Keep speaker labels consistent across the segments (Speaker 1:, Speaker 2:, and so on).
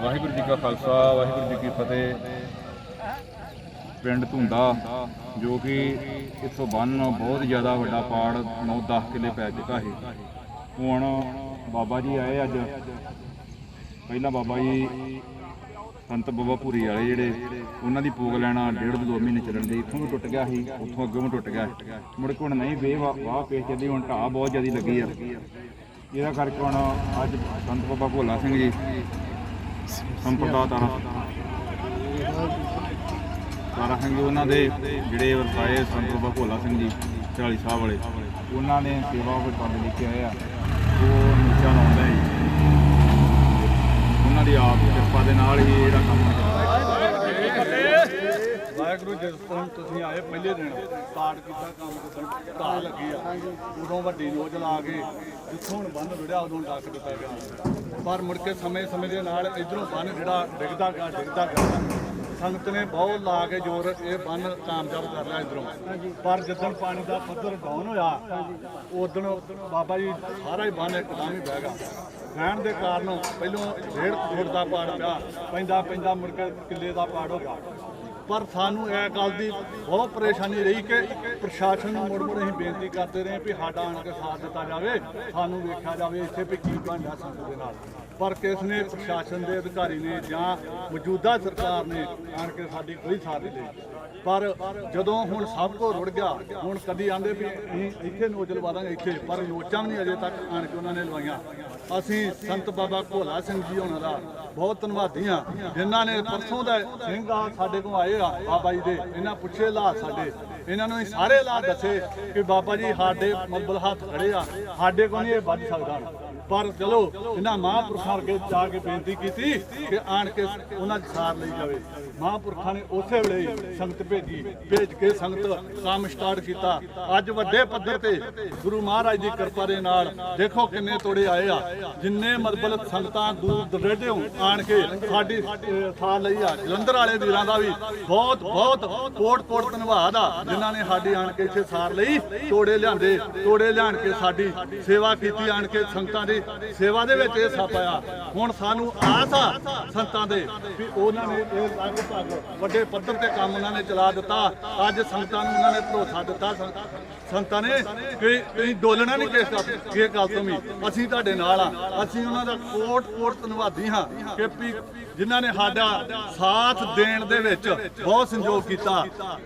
Speaker 1: ਵਾਹਿਗੁਰੂ ਜੀ ਕਾ ਖਾਲਸਾ, ਵਾਹਿਗੁਰੂ ਜੀ ਕੀ ਫਤਿਹ। ਪਿੰਡ ਧੁੰਦਾ, ਜੋ ਕਿ ਇੱਥੋਂ ਬੰਨ ਬਹੁਤ ਜ਼ਿਆਦਾ ਵੱਡਾ ਪਾੜ 9-10 ਕਿੱਲੇ ਪੈ ਚੁੱਕਾ ਹੈ ਹੁਣ ਬਾਬਾ ਜੀ ਆਏ ਅੱਜ। ਪਹਿਲਾਂ ਬਾਬਾ ਜੀ ਸੰਤ ਬਾਬਾ ਭੂਰੀ ਵਾਲੇ ਜਿਹੜੇ, ਉਹਨਾਂ ਦੀ ਪੂਗ ਲੈਣਾ ਡੇਢ ਦੋ ਮਹੀਨੇ ਚੱਲਣ ਦੀ ਇੱਥੋਂ ਵੀ ਟੁੱਟ ਗਿਆ ਸੀ, ਉੱਥੋਂ ਅੱਗੇ ਵੀ ਟੁੱਟ ਗਿਆ। ਮੁੜ ਕੇ ਹੁਣ ਨਹੀਂ ਵੇ, ਵਾਹ ਪੇਸ਼ ਚੱਲੀ, ਹੁਣ ਢਾਹ ਬਹੁਤ ਜ਼ਿਆਦਾ ਲੱਗੀ ਆ। ਇਹਦਾ ਕਰਕੇ ਹੁਣ ਅੱਜ ਸੰਤ ਬਾਬਾ ਭੋਲਾ ਸਿੰਘ ਜੀ ਸੰਪਰਦਾ ਤਾਰਾ ਤਾਰਾ ਸਿੰਘ ਜੀ, ਉਹਨਾਂ ਦੇ ਜਿਹੜੇ ਵਰਤਾਏ ਸੰਤ ਬਾਬਾ ਭੋਲਾ ਸਿੰਘ ਜੀ 40 ਸਾਹਿਬ ਵਾਲੇ, ਉਹਨਾਂ ਨੇ ਸੇਵਾ ਉਹ ਬੰਦ ਲਿਖੇ ਆਏ ਆ। ਉਹ ਨੀਚਾ ਲਾਉਂਦਾ ਹੈ ਉਹਨਾਂ ਦੀ ਆਪ ਦੀ ਕਿਰਪਾ ਦੇ ਨਾਲ ਹੀ ਜਿਹੜਾ ਕੰਮ
Speaker 2: ਕਰਦਾ ਜਿਸ ਤਰ੍ਹਾਂ ਤੁਸੀਂ ਆਏ ਪਹਿਲੇ ਦਿਨ ਸਟਾਰਟ ਕੀਤਾ ਕੰਮ ਜਦੋਂ ਢਾਹ ਲੱਗੀ ਆ। ਉਦੋਂ ਵੱਡੀ ਨੋਜ ਲਾ ਕੇ ਜਿੱਥੋਂ ਹੁਣ ਬੰਨ ਵਿੜਿਆ ਉਦੋਂ ਡੱਕ ਦਿੱਤਾ ਗਿਆ। ਪਰ ਮੁੜ ਕੇ ਸਮੇਂ ਸਮੇਂ ਦੇ ਨਾਲ ਇਧਰੋਂ ਬੰਨ ਜਿਹੜਾ ਡਿੱਗਦਾ ਗਿਆ ਡਿੱਗਦਾ ਗਿਆ। ਸੰਗਤ ਨੇ ਬਹੁਤ ਲਾ ਕੇ ਜ਼ੋਰ ਇਹ ਬੰਨ ਕਾਮਯਾਬ ਕਰ ਲਿਆ ਇਧਰੋਂ। ਪਰ ਜਦੋਂ ਪਾਣੀ ਦਾ ਪੱਧਰ ਡਾਊਨ ਹੋਇਆ ਉਦੋਂ ਬਾਬਾ ਜੀ ਸਾਰਾ ਹੀ ਬੰਨ ਇੱਕਦਮ ਹੀ ਬਹਿ ਗਿਆ। ਰਹਿਣ ਦੇ ਕਾਰਨ ਪਹਿਲੋਂ ਡੇਢ ਫੁੱਟ ਦਾ ਪਾੜ ਪਿਆ ਪੈਂਦਾ ਪੈਂਦਾ ਮੁੜ ਕੇ ਕਿੱਲੇ ਦਾ ਪਾੜ ਹੋ ਗਿਆ। ਪਰ ਸਾਨੂੰ ਇਹ ਗੱਲ ਦੀ ਬਹੁਤ ਪਰੇਸ਼ਾਨੀ ਰਹੀ ਕਿ ਪ੍ਰਸ਼ਾਸਨ ਨੂੰ ਮੁੜ ਮੁੜ ਅਸੀਂ ਬੇਨਤੀ ਕਰਦੇ ਰਹੇ ਵੀ ਸਾਡਾ ਆਣ ਕੇ ਸਾਥ ਦਿੱਤਾ ਜਾਵੇ, ਸਾਨੂੰ ਵੇਖਿਆ ਜਾਵੇ ਇੱਥੇ ਵੀ ਕੀ ਬਣਦਾ ਸੰਗਤ ਦੇ ਨਾਲ। ਪਰ ਕਿਸ ਨੇ ਪ੍ਰਸ਼ਾਸਨ ਦੇ ਅਧਿਕਾਰੀ ਨੇ ਜਾਂ ਮੌਜੂਦਾ ਸਰਕਾਰ ਨੇ ਆਣ ਕੇ ਸਾਡੀ ਕੋਈ ਸਾਥ ਨਹੀਂ ਲਈ ਪਰ ਜਦੋਂ ਹੁਣ ਸਭ ਕੋ ਰੁੜ ਗਿਆ, ਹੁਣ ਕਦੀ ਆਂਦੇ ਵੀ ਅਸੀਂ ਇੱਥੇ ਨੋਚ ਲਵਾ ਇੱਥੇ, ਪਰ ਨੋਚਾਂ ਵੀ ਨਹੀਂ ਅਜੇ ਤੱਕ ਆਣ ਕੇ ਉਹਨਾਂ ਨੇ ਲਵਾਈਆਂ। ਅਸੀਂ ਸੰਤ ਬਾਬਾ ਭੋਲਾ ਸਿੰਘ ਜੀ ਉਹਨਾਂ ਦਾ ਬਹੁਤ ਧੰਨਵਾਦੀ ਆ ਜਿਨ੍ਹਾਂ ਨੇ ਪਰਸੋਂ ਦਾ ਸਿੰਘ ਸਾਡੇ ਕੋਲ ਆਏ ਆ ਬਾਬਾ ਜੀ ਦੇ। ਇਹਨਾਂ ਪੁੱਛੇ ਲਾ ਸਾਡੇ। ਇਹਨਾਂ ਨੂੰ ਸਾਰੇ ਲਾ ਦੱਸੇ ਕਿ ਬਾਬਾ ਜੀ, ਸਾਡੇ ਮੱਬਲ ਹੱਥ ਖੜੇ ਆ। ਸਾਡੇ ਕੋਲ ਨਹੀਂ ਇਹ ਵੱਜ ਸਕਦਾ। ਪਰ ਚਲੋ ਇਹਨਾਂ ਮਹਾਂਪੁਰਖਾਂ ਅੱਗੇ ਜਾ ਕੇ ਬੇਨਤੀ ਕੀਤੀ ਕਿ ਆਣ ਕੇ ਉਹਨਾਂ ਦੀ ਸਾਰ ਲਈ ਜਾਵੇ। ਮਹਾਂਪੁਰਖਾਂ ਨੇ ਉਸੇ ਵੇਲੇ ਸੰਗਤ ਭੇਜੀ ਭੇਜ ਕੇ ਸੰਗਤ ਕੰਮ ਸਟਾਰਟ ਕੀਤਾ। ਅੱਜ ਵੱਡੇ ਪੱਧਰ ਤੇ ਗੁਰੂ ਮਹਾਰਾਜ ਦੀ ਕਿਰਪਾ ਦੇ ਨਾਲ ਦੇਖੋ ਕਿੰਨੇ ਤੋੜੇ ਆਏ ਆ। ਜਿੰਨੇ ਮਤਲਬ ਸੰਗਤਾਂ ਦੂਰ ਦਰੇਡਿਓਂ ਆਣ ਕੇ ਸਾਡੀ ਅਹ, ਥਾਂ ਲਈ ਆ। ਜਲੰਧਰ ਵਾਲੇ ਵੀਰਾਂ ਦਾ ਵੀ ਬਹੁਤ ਬਹੁਤ ਕੋਟ ਕੋਟ ਧੰਨਵਾਦ ਆ ਜਿਨ੍ਹਾਂ ਨੇ ਸਾਡੀ ਆਣ ਕੇ ਇੱਥੇ ਸਾਰ ਲਈ ਤੋੜੇ ਲਿਆਂਦੇ ਤੋੜੇ ਲਿਆਣ ਕੇ ਸਾਡੀ ਸੇਵਾ ਕੀਤੀ ਆਣ ਕੇ ਸੰਗਤਾਂ ਦੀ ਸੇਵਾ ਦੇ ਵਿੱਚ ਇਹ ਸਾ ਪਾਇਆ ਹੁਣ ਸਾਨੂੰ ਆਸ ਆ ਸੰਤਾਂ ਦੇ ਵੀ ਉਹਨਾਂ ਨੇ ਇਹ ਲਗਭਗ ਵੱਡੇ ਪੱਧਰ ਤੇ ਕੰਮ ਉਹਨਾਂ ਨੇ ਚਲਾ ਦਿੱਤਾ। ਅੱਜ ਸੰਗਤਾਂ ਨੂੰ ਉਹਨਾਂ ਨੇ ਭਰੋਸਾ ਦਿੱਤਾ। ਸੰਤਾਂ ਨੇ ਕਿ ਤੁਸੀਂ ਡੋਲਣਾ ਨਹੀਂ ਕਿਸ ਗੱਲ ਇਹ ਗੱਲ ਤੋਂ ਵੀ ਅਸੀਂ ਤੁਹਾਡੇ ਨਾਲ ਆ ਅਸੀਂ ਉਹਨਾਂ ਦਾ ਕੋਟ ਕੋਟ ਧੰਨਵਾਦੀ ਹਾਂ ਕਿ ਵੀ ਜਿਨ੍ਹਾਂ ਨੇ ਸਾਡਾ ਸਾਥ ਦੇਣ ਦੇ ਵਿੱਚ ਬਹੁਤ ਸੰਯੋਗ ਕੀਤਾ।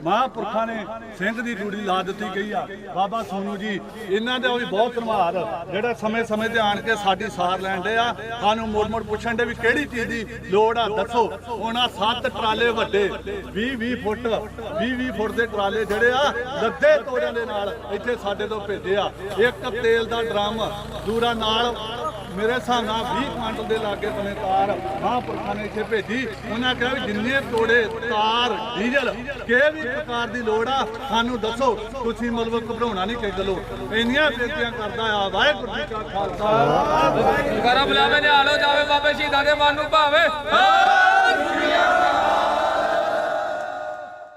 Speaker 2: ਮਹਾਂਪੁਰਖਾਂ ਨੇ ਸਿੰਘ ਦੀ ਡਿਊਟੀ ਲਾ ਦਿੱਤੀ ਗਈ ਆ। ਬਾਬਾ ਸੋਨੂ ਜੀ, ਇਹਨਾਂ ਦਾ ਵੀ ਬਹੁਤ ਧੰਨਵਾਦ। ਜਿਹੜਾ ਸਮੇਂ ਸਮੇਂ ਤੇ ਆਣ ਕੇ ਸਾਡੀ ਸਾਰ ਲੈਣ ਦੇ ਆ, ਸਾਨੂੰ ਮੋੜ ਮੋੜ ਪੁੱਛਣ ਦੇ ਵੀ ਕਿਹੜੀ ਚੀਜ਼ ਦੀ ਲੋੜ ਆ? ਦੱਸੋ। ਉਹਨਾਂ ਸੱਤ ਟਰਾਲੇ ਵੱਡੇ 20 20 ਫੁੱਟ 20 20 ਫੁੱਟ ਦੇ ਟਰਾਲੇ ਜਿਹੜੇ ਆ, ਲੱਦੇ ਤੋੜਿਆਂ ਦੇ ਨਾਲ ਇੱਥੇ ਸਾਡੇ ਤੋਂ ਭੇਜੇ ਆ ਇੱਕ ਤੇਲ ਦਾ ਡਰਮ ਦੂਰਾ ਨਾਲ ਮੇਰੇ ਹਿਸਾਬ 20 ਕੁਆਂਟਲ ਦੇ ਲਾਗੇ ਬਨੇ ਤਾਰ ਮਹਾਂਪੁਰਖਾਂ ਨੇ ਇੱਥੇ ਭੇਜੀ। ਉਹਨਾਂ ਕਿਹਾ ਵੀ ਜਿੰਨੇ ਤੋੜੇ ਤਾਰ ਡੀਜ਼ਲ, ਕਿਸੇ ਵੀ ਪ੍ਰਕਾਰ ਦੀ ਲੋੜ ਆ, ਸਾਨੂੰ ਦੱਸੋ, ਤੁਸੀਂ ਮਤਲਬ ਘਬਰਾਉਣਾ ਨਹੀਂ ਕਿਸੇ ਗੱਲੋਂ। ਇੰਨੀਆਂ ਬੇਨਤੀਆਂ ਕਰਦਾ ਆ, ਵਾਹਿਗੁਰੂ ਜੀ ਕਾ ਖਾਲਸਾ।
Speaker 3: ਕਰਾ ਬੁਲਾਵੇ ਨੇ ਜਾਵੇ ਬਾਬੇ ਸ਼ਹੀਦਾਂ ਦੇ ਮਨ ਨੂੰ ਭਾਵੇ।